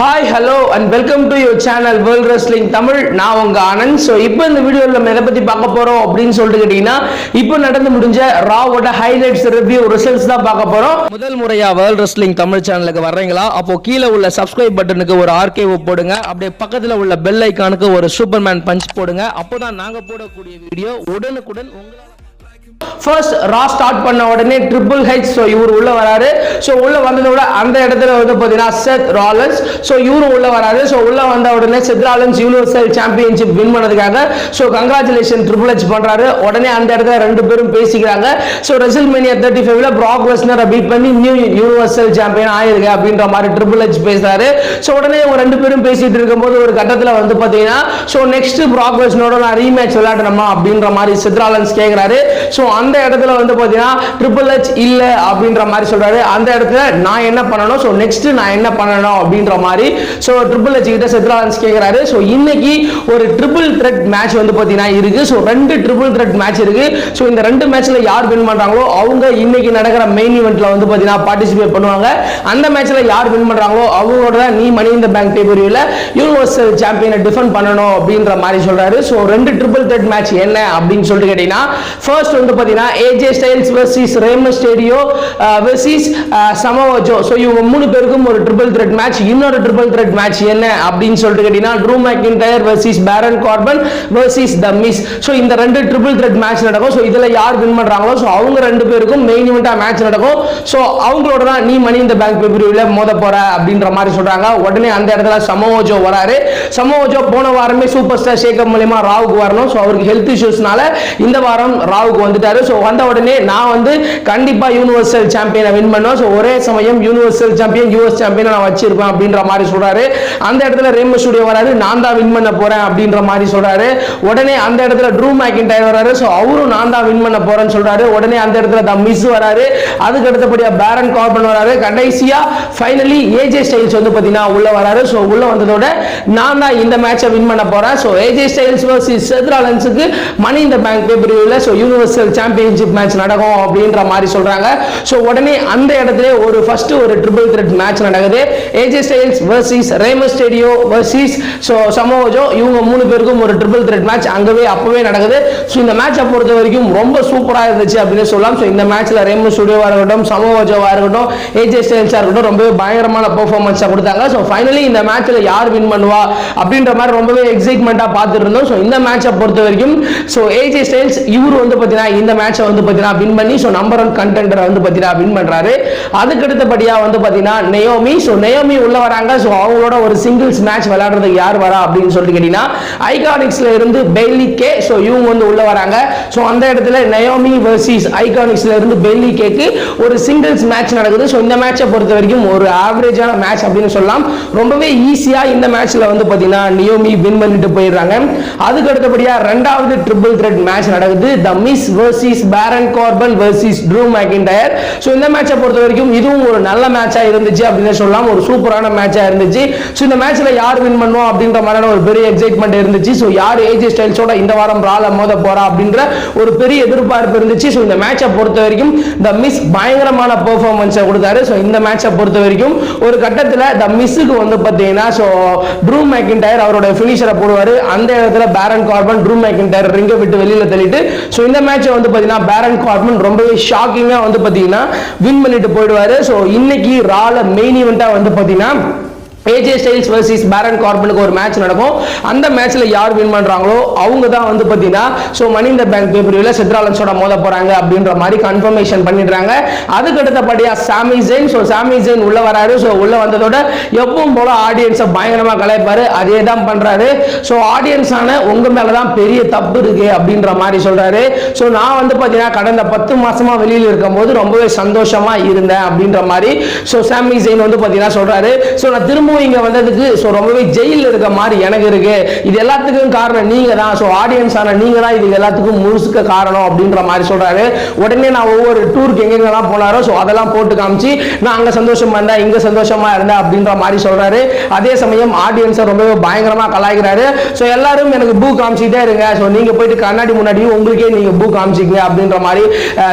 Hi hello and welcome to your channel world wrestling Tamil நான் உங்க Anand. So இப்போ இந்த வீடியோவில் நம்ம எதை பற்றி பார்க்க போகிறோம் அப்படின்னு சொல்லிட்டு கேட்டிங்கன்னா இப்போ நடந்து முடிஞ்ச ராவோட ஹைலைட்ஸ் ரிவ்யூ ரிசல்ட்ஸ் தான் பார்க்க போகிறோம் முதல் முறையாக வேர்ல்ட் ரெஸ்லிங் தமிழ் சேனலுக்கு வர்றீங்களா? அப்போ கீழே உள்ள சப்ஸ்கிரைப் பட்டனுக்கு ஒரு ஆர்கேவ் போடுங்க. அப்படியே பக்கத்தில் உள்ள பெல் ஐக்கானுக்கு ஒரு சூப்பர்மேன் பஞ்ச் போடுங்க. அப்போ தான் நாங்கள் போடக்கூடிய வீடியோ உடனுக்குடன் உங்களை ஃபர்ஸ்ட் ரா ஸ்டார்ட் பண்ண உடனே ட்ரிபிள் ஹெச் ஸோ இவர் உள்ள வராரு. ஸோ உள்ள வந்ததோட அந்த இடத்துல வந்து பார்த்தீங்கன்னா செத் ராலன்ஸ் ஸோ இவரும் உள்ள வராரு. ஸோ உள்ள வந்த உடனே Seth Rollins universal championship win பண்ணதுக்காக ஸோ கங்க்ராச்சுலேஷன் ட்ரிபிள் ஹெச் பண்றாரு. உடனே அந்த இடத்துல ரெண்டு பேரும் பேசிக்கிறாங்க. ஸோ ரெசில் மேனியா தேர்ட்டி ஃபைவ்ல ப்ராக் வெஸ்னரை பீட் பண்ணி நியூ யூனிவர்சல் சாம்பியன் ஆயிருக்கு அப்படின்ற மாதிரி ட்ரிபிள் ஹெச் பேசுறாரு. ஸோ உடனே இவங்க ரெண்டு பேரும் பேசிட்டு இருக்கும்போது ஒரு கட்டத்தில் வந்து பார்த்தீங்கன்னா ஸோ நெக்ஸ்ட் ப்ராக் வெஸ்னோட நான் ரீமேட்ச் விளையாடணுமா அப்படின்ற மாதிரி செத் ராலன்ஸ் கேட்குறாரு ஸோ அந்த இடத்துல வந்து பார்த்தீங்கன்னா ட்ரிபிள் ஹெச் இல்லை அப்படின்ற மாதிரி சொல்றாரு. அந்த இடத்துல நான் என்ன பண்ணணும்? ஸோ நெக்ஸ்ட் நான் என்ன பண்ணணும் அப்படின்ற மாதிரி ஸோ ட்ரிபிள் ஹெச் கிட்ட செத்ராலன்ஸ் கேட்குறாரு ஸோ இன்னைக்கு ஒரு ட்ரிபிள் த்ரெட் மேட்ச் வந்து பார்த்தீங்கன்னா இருக்கு. ஸோ ரெண்டு ட்ரிபிள் த்ரெட் மேட்ச் இருக்கு. ஸோ இந்த ரெண்டு மேட்ச்ல யார் வின் பண்றாங்களோ அவங்க இன்னைக்கு நடக்கிற மெயின் ஈவெண்ட்ல வந்து பார்த்தீங்கன்னா பார்ட்டிசிபேட் பண்ணுவாங்க. அந்த மேட்ச்ல யார் வின் பண்றாங்களோ அவங்களோட தான் நீ மணி இந்த பேங்க் டேபிள்ல யூனிவர்சல் சாம்பியனை டிஃபெண்ட் பண்ணணும் அப்படின்ற மாதிரி சொல்றாரு. ஸோ ரெண்டு ட்ரிபிள் த்ரெட் மேட்ச் என்ன அப்படின்னு சொல்லிட்டு கேட்டீங்கன்னா ஃபர்ஸ்ட் வந்து பார்த்தீங்கன்னா AJ Styles versus Rey Mysterio versus Samoa Joe so இவங்க மூணு பேருக்கும் ஒரு ட்ரிபிள் த்ரெட் மேட்ச் இன்னொரு ட்ரிபிள் த்ரெட் மேட்ச் என்ன அப்படின்னு சொல்லிட்டு கேட்டீங்கன்னா Drew McIntyre versus Baron Corbin versus the Miz so இந்த ரெண்டு ட்ரிபிள் த்ரெட் மேட்ச் நடக்கும். ஸோ இதில் யார் வின் பண்ணுறாங்களோ ஸோ அவங்க ரெண்டு பேருக்கும் மெயின் இவெண்ட்டாக மேட்ச் நடக்கும். ஸோ அவங்களோட தான் நீ மணி இந்த பேங்க் பேப்பரியில் மோத போற அப்படின்ற மாதிரி சொல்றாங்க. உடனே அந்த இடத்துல சமோஜோ வராரு. சமோஜோ போன வாரமே சூப்பர் ஸ்டார் ஷேக்கப் மூலியமா ராவுக்கு வரணும். ஸோ அவருக்கு ஹெல்த் இஷ்யூஸ்னால இந்த வாரம் ராவுக்கு வந்துட்டு ஸோ வந்த உடனே நான் வந்து கண்டிப்பா யூனிவர்சல் சாம்பியனை வின் பண்ணுவேன். ஸோ ஒரே சமயம் யூனிவர்சல் சாம்பியன் யூஎஸ் சாம்பியனை நான் வச்சிருப்பேன் அப்படின்ற மாதிரி சொல்றாரு. அந்த இடத்துல ரேம ஸ்டுடியோ வராரு நான் தான் வின் பண்ண போறேன் அப்படின்ற மாதிரி சொல்றாரு. உடனே அந்த இடத்துல ட்ரூ மேக்கின்டைர் வராரு. ஸோ அவரும் நான் தான் வின் பண்ண போறேன்னு சொல்றாரு. உடனே அந்த இடத்துல த மிஸ் வராரு. அதுக்கு அடுத்தபடியா பேரன் கார்பன் வராரு. கடைசியா ஃபைனலி ஏஜே ஸ்டைல்ஸ் வந்து பாத்தீங்கன்னா உள்ள வராரு. ஸோ உள்ள வந்ததோட நான் தான் இந்த மேட்சை வின் பண்ண போறேன். ஸோ ஏஜே ஸ்டைல்ஸ் வர்சஸ் செத்ராலன்ஸுக்கு மணி இந்த பேங்க் பேப்பரியில் ஸோ யூனிவர்சல் சாம்பியன்ஷிப் மேட்ச் நடக்கும் அப்படின்ற மாதிரி சொல்றாங்க. ஸோ உடனே அந்த இடத்துல ஒரு ஃபர்ஸ்ட் ஒரு ட்ரிபிள் த்ரெட் மேட்ச் நடக்குது. AJ Styles versus Rey Mysterio versus so Samoa Joe இவங்க மூணு பேருக்கும் ஒரு ட்ரிபிள் த்ரெட் மேட்ச் அங்கவே அப்பவே நடக்குது. ஸோ இந்த மேட்சை பொறுத்த வரைக்கும் ரொம்ப சூப்பராக இருந்துச்சு அப்படின்னு சொல்லலாம். ஸோ இந்த மேட்ச்ல ரேமஸ் ஸ்டுடியோவா இருக்கட்டும் சமோஜோவா இருக்கட்டும் ஏஜே ஸ்டைல்ஸா இருக்கட்டும் ரொம்பவே பயங்கரமான பெர்ஃபார்மன்ஸை கொடுத்தாங்க. ஸோ ஃபைனலி இந்த மேட்ச்ல யார் வின் பண்ணுவா அப்படின்ற மாதிரி ரொம்பவே எக்ஸைட்மெண்ட்டாக பார்த்துட்டு இருந்தோம். ஸோ இந்த மேட்சை பொறுத்த வரைக்கும் ஸோ ஏஜே ஸ்டைல்ஸ் இவர் வந்து பார்த்தீங்கன்னா இந்த மேட்சை வந்து பார்த்தீங்கன்னா வின் பண்ணி ஸோ நம்பர் ஒன் கண்டெண்டரை வந்து பார்த்தீங்கன்னா வின் பண்ணுறாரு அதுக்கு அடுத்தபடியாக வந்து பார்த்தீங்கன்னா நெயோமி ஸோ நெயோமி உள்ள வராங்க. ஸோ அவங்களோட ஒரு சிங்கிள்ஸ் மேட்ச் விளையாடுறதுக்கு யார் வரா அப்படின்னு சொல்லிட்டு கேட்டீங்கன்னா ஐகானிக்ஸ்ல இருந்து பெய்லி கே ஸோ இவங்க வந்து உள்ள வராங்க. ஸோ அந்த இடத்துல நயோமி வர்சிஸ் ஐகானிக்ஸ்ல இருந்து பெய்லி கேக்கு ஒரு சிங்கிள்ஸ் மேட்ச் நடக்குது. ஸோ இந்த மேட்சை பொறுத்த வரைக்கும் ஒரு ஆவரேஜான மேட்ச் அப்படின்னு சொல்லலாம். ரொம்பவே ஈஸியா இந்த மேட்ச்ல வந்து பார்த்தீங்கன்னா நியோமி வின் பண்ணிட்டு போயிடுறாங்க. அதுக்கு அடுத்தபடியா ரெண்டாவது ட்ரிபிள் த்ரெட் மேட்ச் நடக்குது. The Miz versus Baron Corbin versus Drew McIntyre so இந்த மேட்சை பொறுத்த வரைக்கும் இதுவும் ஒரு நல்ல மேட்சாக இருந்துச்சு அப்படின்னு சொல்லலாம். ஒரு சூப்பரான மேட்சாக இருந்துச்சு. ஸோ இந்த மேட்ச்ல யார் வின் பண்ணுவோம் அப்படின்ற மாதிரியான ஒரு பெரிய எக்ஸைட்மெண்ட் இருந்துச்சு. ஸோ யார் ஏஜ் ஸ்டைல்ஸோட இந்த வாரம் ரால மோத போறா அப்படின்ற ஒரு பெரிய எதிர்பார்ப்பு இருந்துச்சு. ஸோ இந்த மேட்சை பொறுத்த வரைக்கும் த மிஸ் பயங்கரமான பெர்ஃபார்மன்ஸை கொடுத்தாரு. ஸோ இந்த மேட்சை பொறுத்த வரைக்கும் ஒரு கட்டத்தில் த மிஸ்ஸுக்கு வந்து பார்த்தீங்கன்னா ஸோ ட்ரூ மேக்கின்டயர் அவரோட ஃபினிஷரை போடுவார். அந்த இடத்துல பேரன் கார்பன் ட்ரூ மேக்கின்டயர் ரிங்கை விட்டு வெளியில் தள்ளிட்டு ஸோ இந்த மேட்சை வந்து பார்த்தீங்கன்னா பேரன் கார்பன் ரொம்பவே ஷாக்கிங்காக வந்து பார்த்தீங்கன்னா வின் பண்ணிட்டு போயிடுவாரு. ஸோ இன்னைக்கு ரால மெயின் ஈவெண்ட்டாக வந்து பார்த்தீங்கன்னா ஏஜே ஸ்டைல்ஸ் வர்சஸ் பேரன் கார்பனுக்கு ஒரு மேட்ச் நடக்கும். அந்த மேட்ச்ல யார் வின் பண்றாங்களோ அவங்க தான் வந்து பார்த்தீங்கன்னா ஸோ மணி இந்த பேங்க் பேப்பரியில் சித்ராலன்ஸோட மோத போறாங்க அப்படின்ற மாதிரி கன்ஃபர்மேஷன் பண்ணிடுறாங்க. அதுக்கு அடுத்தபடியா சாமி ஜெயின் ஸோ சாமி ஜெயின் உள்ள வராரு. ஸோ உள்ள வந்ததோட எப்பவும் போல ஆடியன்ஸை பயங்கரமா கலைப்பார் அதே தான் பண்றாரு ஸோ ஆடியன்ஸான உங்க மேலே தான் பெரிய தப்பு இருக்கு அப்படின்ற மாதிரி சொல்றாரு. ஸோ நான் வந்து பார்த்தீங்கன்னா கடந்த பத்து மாசமா வெளியில் இருக்கும்போது ரொம்பவே சந்தோஷமா இருந்தேன் அப்படின்ற மாதிரி ஸோ சாமி ஜெயின் வந்து பார்த்தீங்கன்னா சொல்றாரு. ஸோ நான் திரும்ப திரும்பவும் இங்க வந்ததுக்கு ஸோ ரொம்பவே ஜெயிலில் இருக்க மாதிரி எனக்கு இருக்கு. இது எல்லாத்துக்கும் காரணம் நீங்க தான். ஸோ ஆடியன்ஸ் ஆன நீங்க தான் இது எல்லாத்துக்கும் முழுசுக்க காரணம் அப்படின்ற மாதிரி சொல்றாரு. உடனே நான் ஒவ்வொரு டூருக்கு எங்கெங்கெல்லாம் போனாரோ ஸோ அதெல்லாம் போட்டு காமிச்சு நான் அங்க சந்தோஷமா இருந்தேன் இங்க சந்தோஷமா இருந்தேன் அப்படின்ற மாதிரி சொல்றாரு. அதே சமயம் ஆடியன்ஸை ரொம்பவே பயங்கரமா கலாய்க்கிறாரு. ஸோ எல்லாரும் எனக்கு பூ காமிச்சிட்டே இருங்க. ஸோ நீங்க போயிட்டு கண்ணாடி முன்னாடியும் உங்களுக்கே நீங்க பூ காமிச்சிங்க அப்படின்ற மாதிரி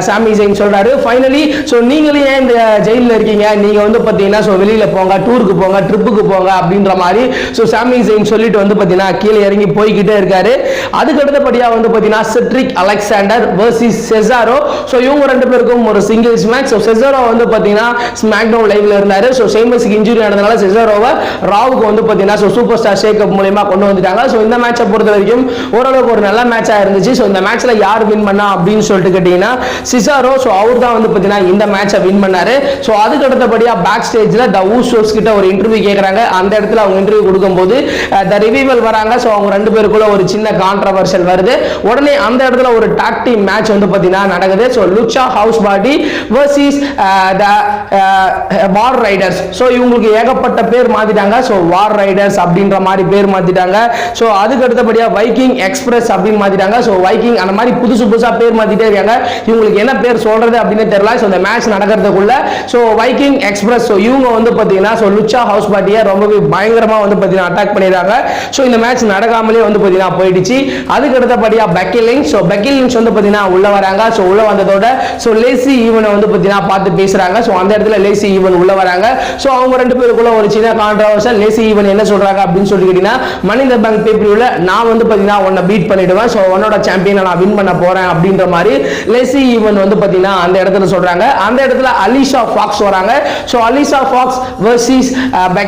சாமி ஜெயின் சொல்றாரு. ஃபைனலி ஸோ நீங்களும் ஏன் இந்த ஜெயிலில் இருக்கீங்க? நீங்க வந்து பார்த்தீங்கன்னா ஸோ வெளியில போங்க டூருக்கு போங்க ட்ரிப் ஸ்டெப்புக்கு போங்க அப்படின்ற மாதிரி ஸோ சாமி ஜெயின் சொல்லிட்டு வந்து பார்த்தீங்கன்னா கீழே இறங்கி போய்கிட்டே இருக்காரு. அதுக்கு அடுத்தபடியாக வந்து பார்த்தீங்கன்னா Cedric Alexander versus Cesaro so இவங்க ரெண்டு பேருக்கும் ஒரு சிங்கிள்ஸ் மேட்ச் ஸோ செசாரோ வந்து பார்த்தீங்கன்னா ஸ்மாக் டவுன் லைவ்ல இருந்தாரு ஸோ சேமஸுக்கு இன்ஜுரி ஆனதுனால செசாரோவை ராவுக்கு வந்து பார்த்தீங்கன்னா ஸோ சூப்பர் ஸ்டார் ஷேக்கப் மூலயமா கொண்டு வந்துட்டாங்க. ஸோ இந்த மேட்சை பொறுத்த வரைக்கும் ஓரளவுக்கு ஒரு நல்ல மேட்சாக இருந்துச்சு. ஸோ இந்த மேட்ச்ல யார் வின் பண்ணா அப்படின்னு சொல்லிட்டு கேட்டீங்கன்னா சிசாரோ ஸோ அவர் தான் வந்து பார்த்தீங்கன்னா இந்த மேட்சை வின் பண்ணாரு. ஸோ அதுக்கு அடுத்தபடியாக பேக் ஸ்டேஜில் த ஊசோஸ் கிட்ட ஒரு இன்டர்வியூ கேட்குறாங்க அந்த இடத்துல அவங்க இன்டர்வியூ கொடுக்கும்போது த ரிவிவல் வராங்க. ஸோ அவங்க ரெண்டு பேருக்குள்ள ஒரு சின்ன கான்ட்ரவர்ஷல் வருது. உடனே அந்த இடத்துல ஒரு டாக் டீம் மேட்ச் வந்து பார்த்தீங்கன்னா நடக்குது. So Lucha House Party versus the War Raiders so இவங்களுக்கு ஏகப்பட்ட பேர் மாத்திட்டாங்க. ஸோ வார் ரைடர்ஸ் அப்படின்ற மாதிரி பேர் மாத்திட்டாங்க. ஸோ அதுக்கு அடுத்தபடியாக வைக்கிங் எக்ஸ்பிரஸ் அப்படின்னு மாத்திட்டாங்க. ஸோ வைக்கிங் அந்த மாதிரி புதுசு புதுசாக பேர் மாத்திட்டே இருக்காங்க. இவங்களுக்கு என்ன பேர் சொல்றது அப்படின்னு தெரியல. ஸோ இந்த மேட்ச் நடக்கிறதுக்குள்ள ஸோ வைக்கிங் எக்ஸ்பிரஸ் ஸோ இவங்க வந்து பார்த்தீங்கன்னா ஸோ லுச்சா ஹவுஸ் பாட்டி பார்த்தீங்கன்னா ரொம்பவே பயங்கரமாக வந்து பார்த்தீங்கன்னா அட்டாக் பண்ணிடுறாங்க. ஸோ இந்த மேட்ச் நடக்காமலே வந்து பார்த்தீங்கன்னா போயிடுச்சு. அதுக்கு அடுத்தபடியாக பெக்கிலிங் ஸோ பெக்கிலிங்ஸ் வந்து பார்த்தீங்கன்னா உள்ளே வராங்க. ஸோ உள்ளே வந்ததோட ஸோ லேசி ஈவனை வந்து பார்த்தீங்கன்னா பார்த்து பேசுகிறாங்க ஸோ அந்த இடத்துல லேசி ஈவன் உள்ளே வராங்க. ஸோ அவங்க ரெண்டு பேருக்குள்ள ஒரு சின்ன கான்ட்ரவர்சல் லேசி ஈவன் என்ன சொல்கிறாங்க அப்படின்னு சொல்லி கேட்டீங்கன்னா மனித பேங்க் பேப்பரியில் நான் வந்து பார்த்தீங்கன்னா உன்னை பீட் பண்ணிடுவேன். ஸோ உன்னோட சாம்பியனை நான் வின் பண்ண போகிறேன் அப்படின்ற மாதிரி லேசி ஈவன் வந்து பார்த்தீங்கன்னா அந்த இடத்துல சொல்கிறாங்க அந்த இடத்துல அலிஷா ஃபாக்ஸ் வராங்க. So Alicia Fox versus versus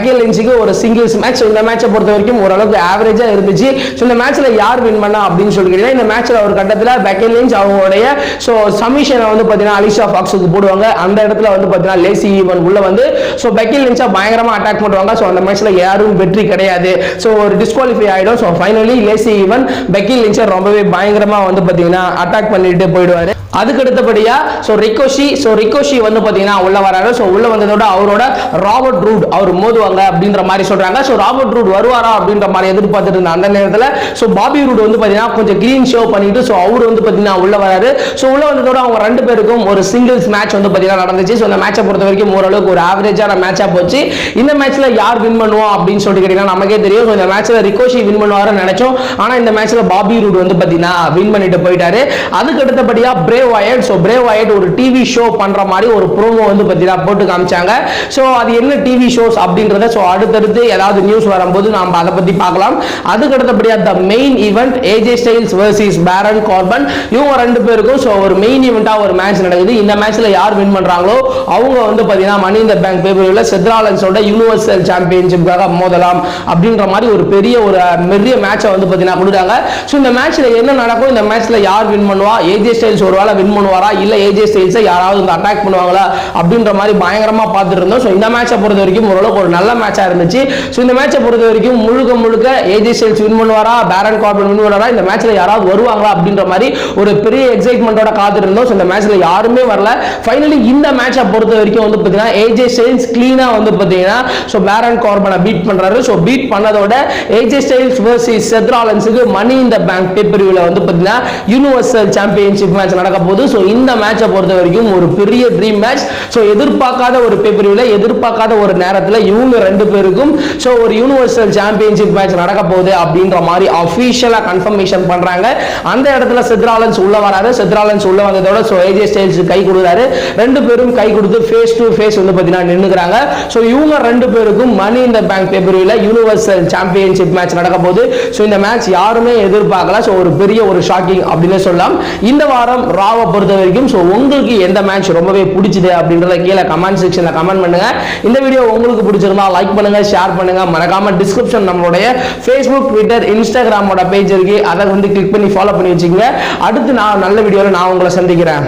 Becky லின்ஸுக்கு ஒரு சிங்கிள்ஸ் மேட்ச் இந்த மேட்சை பொறுத்த வரைக்கும் ஓரளவுக்கு ஆவரேஜா இருந்துச்சு. ஸோ இந்த மேட்ச்சில் யார் வின் பண்ணா அப்படின்னு சொல்லி இந்த மேட்ச்சில் ஒரு கட்டத்தில் பெக்கல் லின்ஸ் அவங்களுடைய ஸோ சமிஷனை வந்து பார்த்தீங்கன்னா அலிஷா ஃபாக்ஸுக்கு போடுவாங்க. அந்த இடத்துல வந்து பார்த்தீங்கன்னா லேசி ஈவன் உள்ள வந்து ஸோ பெக்கில் லின்ஸா பயங்கரமா அட்டாக் பண்ணுவாங்க. ஸோ அந்த மேட்ச்சில் யாரும் வெற்றி கிடையாது. ஸோ ஒரு டிஸ்குவாலிஃபை ஆயிடும். So finally Lacey Evans Becky லின்ஸை ரொம்பவே பயங்கரமாக வந்து பார்த்தீங்கன்னா அட்டாக் பண்ணிட்டு போயிடுவார். அதுக்கு அடுத்தபடியா ஸோ ரிகோஷி ஸோ ரிகோஷி வந்து பார்த்தீங்கன்னா உள்ள வராரு. ஸோ உள்ள வந்ததோட அவரோட ராபர்ட் ரூட் அவர் மோதுவாங்க. அப்படின்ற மாதிரி சொல்றாங்க. ஸோ ராபர்ட் ரூட் வருவாரா அப்படின்ற மாதிரி எதிர்பார்த்துட்டு இருந்த அந்த நேரத்தில் ஸோ பாபி ரூட் வந்து பார்த்தீங்கன்னா கொஞ்சம் க்ளீன் ஷோ பண்ணிட்டு ஸோ அவர் வந்து பார்த்தீங்கன்னா உள்ள வராரு. ஸோ உள்ள வந்ததோட அவங்க ரெண்டு பேருக்கும் ஒரு சிங்கிள்ஸ் மேட்ச் வந்து பார்த்தீங்கன்னா நடந்துச்சு. ஸோ அந்த மேட்சை பொறுத்த வரைக்கும் ஓரளவுக்கு ஒரு ஆவரேஜான மேட்சாக போச்சு. இந்த மேட்ச்சில் யார் வின் பண்ணுவோம் அப்படின்னு சொல்லிட்டு கேட்டீங்கன்னா நமக்கே தெரியும். ஸோ இந்த மேட்ச்சில் ரிகோஷி வின் பண்ணுவாருன்னு நினைச்சோம். ஆனால் இந்த மேட்ச்சில் பாபி ரூட் வந்து பார்த்தீங்கன்னா வின் பண்ணிட்டு போயிட்டாரு. அதுக்கு அடுத்தபடியாக Bray Wyatt so Bray Wyatt ஒரு டிவி ஷோ பண்ணுற மாதிரி ஒரு ப்ரோமோ வந்து பார்த்தீங்கன்னா போட்டு காமிச்சாங்க. ஸோ அது என்ன டிவி ஷோஸ் அப்படின்றத ஸோ அடுத்தடுத்து ஏதாவது நியூஸ் வரும்போது நாம் அதை பத்தி பார்க்கலாம். அதுக்கு அடுத்தபடியா the main event AJ Styles versus Baron Corbin இவங்க ரெண்டு பேருக்கும் ஸோ ஒரு மெயின் ஈவெண்ட்டாக ஒரு மேட்ச் நடக்குது. இந்த மேட்ச்ல யார் வின் பண்றாங்களோ அவங்க வந்து பார்த்தீங்கன்னா மணி இந்த பேங்க் பேப்பரில் செத்ராலன்ஸோட யூனிவர்சல் சாம்பியன்ஷிப்காக மோதலாம் அப்படின்ற மாதிரி ஒரு பெரிய ஒரு பெரிய மேட்சை வந்து பார்த்தீங்கன்னா கொடுக்குறாங்க ஸோ இந்த மேட்ச்சில் என்ன நடக்கும்? இந்த மேட்ச்சில் யார் வின் பண்ணுவா? ஏஜே ஸ்டைல்ஸ் ஒரு வேளை வின் பண்ணுவாரா? இல்லை ஏஜே ஸ்டைல்ஸை யாராவது வந்து அட்டாக் பண்ணுவாங்களா? அப்படின்ற மாதிரி பயங்கரமாக பார்த்துட்டு இருந்தோம். ஸோ இந்த மேட்சை பொறுத்த வரைக்கும் ஓரளவுக்கு ஒரு நல்ல மேட்சா இருந்துச்சு. ஸோ இந்த மேட்சை பொறுத்த வரைக்கும் முழுக்க முழுக்க ஏஜே சேல்ஸ் வின் பண்ணுவாரா? பேரன் கார்பன் வின் பண்ணுவாரா? இந்த மேட்ச்ல யாராவது வருவாங்களா? அப்படின்ற மாதிரி ஒரு பெரிய எக்ஸைட்மெண்ட்டோட காத்திருந்தோம் ஸோ இந்த மேட்ச்ல யாருமே வரல. ஃபைனலி இந்த மேட்சை பொறுத்த வரைக்கும் வந்து பார்த்தீங்கன்னா ஏஜே ஸ்டைல்ஸ் கிளீனா வந்து பார்த்தீங்கன்னா ஸோ பேரன் கார்பனை பீட் பண்றாரு. ஸோ பீட் பண்ணதோட ஏஜே ஸ்டைல்ஸ் வர்சஸ் செத்ராலன்ஸுக்கு மணி இந்த பேங்க் பேப்பரிவில் வந்து பார்த்தீங்கன்னா யூனிவர்சல் சாம்பியன்ஷிப் மேட்ச் நடக்க போகுது. ஸோ இந்த மேட்சை பொறுத்த வரைக்கும் ஒரு பெரிய ட்ரீம் மேட்ச் ஸோ எதிர்பார்க்காத ஒரு பேப்பரிவில் எதிர்பார்க்காத ஒரு நேரத்தில் இவங்க ரெண்டு பேருக்கும். ஸோ ஒரு யூனிவர்சல் சாம்பியன்ஷிப் மேட்ச் நடக்க போகுது அப்படின்ற மாதிரி அஃபீஷியலாக கன்ஃபர்மேஷன் பண்ணுறாங்க அந்த இடத்துல செத்ராலன்ஸ் உள்ள வராரு. செத்ராலன்ஸ் உள்ள வந்ததோட ஸோ ஏஜே ஸ்டைல்ஸ் கை கொடுக்குறாரு. ரெண்டு பேரும் கை கொடுத்து ஃபேஸ் டு ஃபேஸ் வந்து பார்த்தீங்கன்னா நின்றுக்கிறாங்க ஸோ இவங்க ரெண்டு பேருக்கும் மணி இந்த பேங்க் பேப்பரியில் யூனிவர்சல் சாம்பியன்ஷிப் மேட்ச் நடக்க போகுது. ஸோ இந்த மேட்ச் யாருமே எதிர்பார்க்கல. ஸோ ஒரு பெரிய ஒரு ஷாக்கிங் அப்படின்னு சொல்லலாம். இந்த வாரம் ராவை பொறுத்த வரைக்கும் ஸோ உங்களுக்கு எந்த மேட்ச் ரொம்பவே பிடிச்சது அப்படின்றத கீழே கமெண்ட் செக்ஷனில் கமெண்ட் பண்ணுங்க. இந்த வீடியோ உங்களுக்கு பிடிச்சிருந்தா லைக் பண்ணுங்க ஷேர் பண்ணுங்க. மறக்காம டிஸ்கிரிப்ஷன் நம்மளுடைய ஃபேஸ்புக் ட்விட்டர் இன்ஸ்டாகிராமோட பேஜ் இருக்கு. அதை வந்து கிளிக் பண்ணி ஃபாலோ பண்ணி வச்சுக்கோங்க. அடுத்து நான் நல்ல வீடியோவில் நான் உங்களை சந்திக்கிறேன்.